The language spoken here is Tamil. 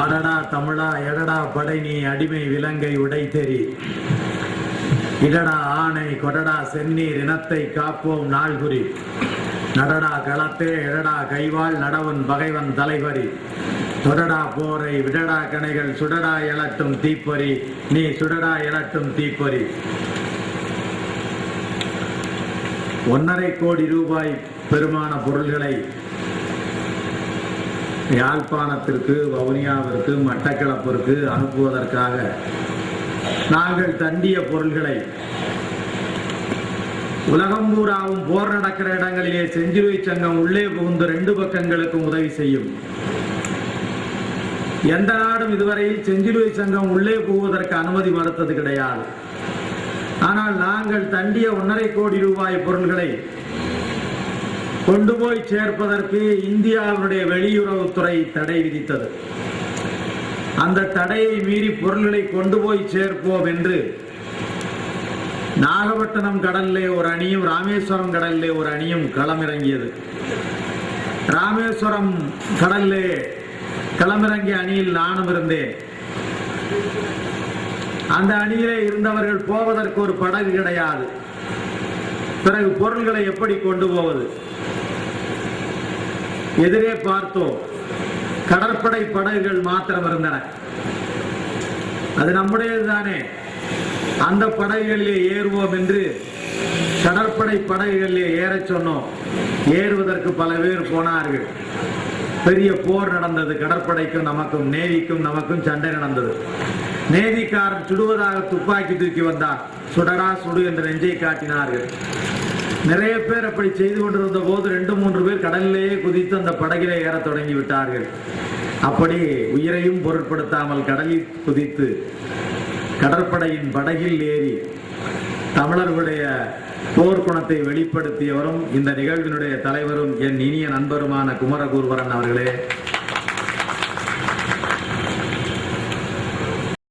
அடடா தமிழா எடடா படை நீ அடிமை விலங்கை உடை தெரி இடடா ஆணை கொடடா செந்நீர் இனத்தை காப்போம் நாள்குறி. நடடா களத்தே எடடா கைவாள் நடவன் பகைவன் தலைவரி. தொடடா போரை விடடா கணைகள் சுடடா எழட்டும் தீப்பொறி. நீ சுடடா எழட்டும் தீப்பொறி. ஒன்னரை கோடி ரூபாய் பெருமான பொருள்களை யாழ்ப்பாணத்திற்கு வவுனியாவிற்கு மட்டக்களப்பிற்கு அனுப்புவதற்காக நாங்கள் தண்டிய பொருள்களை உலகம் பூராவும் போர் நடக்கிற இடங்களிலே செஞ்சிலுவை சங்கம் உள்ளே புகுந்து ரெண்டு பக்கங்களுக்கும் உதவி செய்யும். எந்த நாடும் இதுவரையில் செஞ்சிலுவை சங்கம் உள்ளே போவதற்கு அனுமதி மறுத்தது கிடையாது. ஆனால் நாங்கள் தண்டிய ஒன்றரை கோடி ரூபாய் பொருள்களை கொண்டு போய் சேர்ப்பதற்கு இந்தியாவினுடைய வெளியுறவுத்துறை தடை விதித்தது. அந்த தடையை மீறி பொருள்களை கொண்டு போய் சேர்ப்போம் என்று நாகப்பட்டினம் கடல்லே ஒரு அணியும் ராமேஸ்வரம் கடல்லே ஒரு அணியும் களமிறங்கியது. ராமேஸ்வரம் கடல்லே களமிறங்கிய அணியில் நானும் இருந்தேன். அந்த அணியிலே இருந்தவர்கள் போவதற்கு ஒரு படகு கிடையாது. பிறகு பொருள்களை எப்படி கொண்டு போவது? எதிரே பார்த்தோம். கடற்படை படகுகள் மாத்திரம் இருந்தன. அது நம்முடையது தானே அந்த படகுகளிலே ஏறுவோம் என்று கடற்படை படகுகளிலே ஏறச் சொன்னோம். ஏறுவதற்கு பல பேர் போனார்கள். பெரிய போர் நடந்தது. கடற்படைக்கும் நமக்கும் நேவிக்கும் நமக்கும் சண்டை நடந்தது. நேதிக்காரன் சுடுவதாக துப்பாக்கி தூக்கி வந்தார். சுடரா சுடு என்று நெஞ்சை காட்டினார்கள். நிறைய பேர் அப்படி செய்து கொண்டிருந்த போது ரெண்டு மூன்று பேர் கடலிலேயே குதித்து அந்த படகிலே ஏறத் தொடங்கி விட்டார்கள். அப்படி உயிரையும் பொருட்படுத்தாமல் கடலில் குதித்து கடற்படையின் படகில் ஏறி தமிழர்களுடைய போர்க்குணத்தை வெளிப்படுத்தியவரும் இந்த நிகழ்வினுடைய தலைவரும் என் இனிய நண்பருமான குமரகூர்வரன் அவர்களே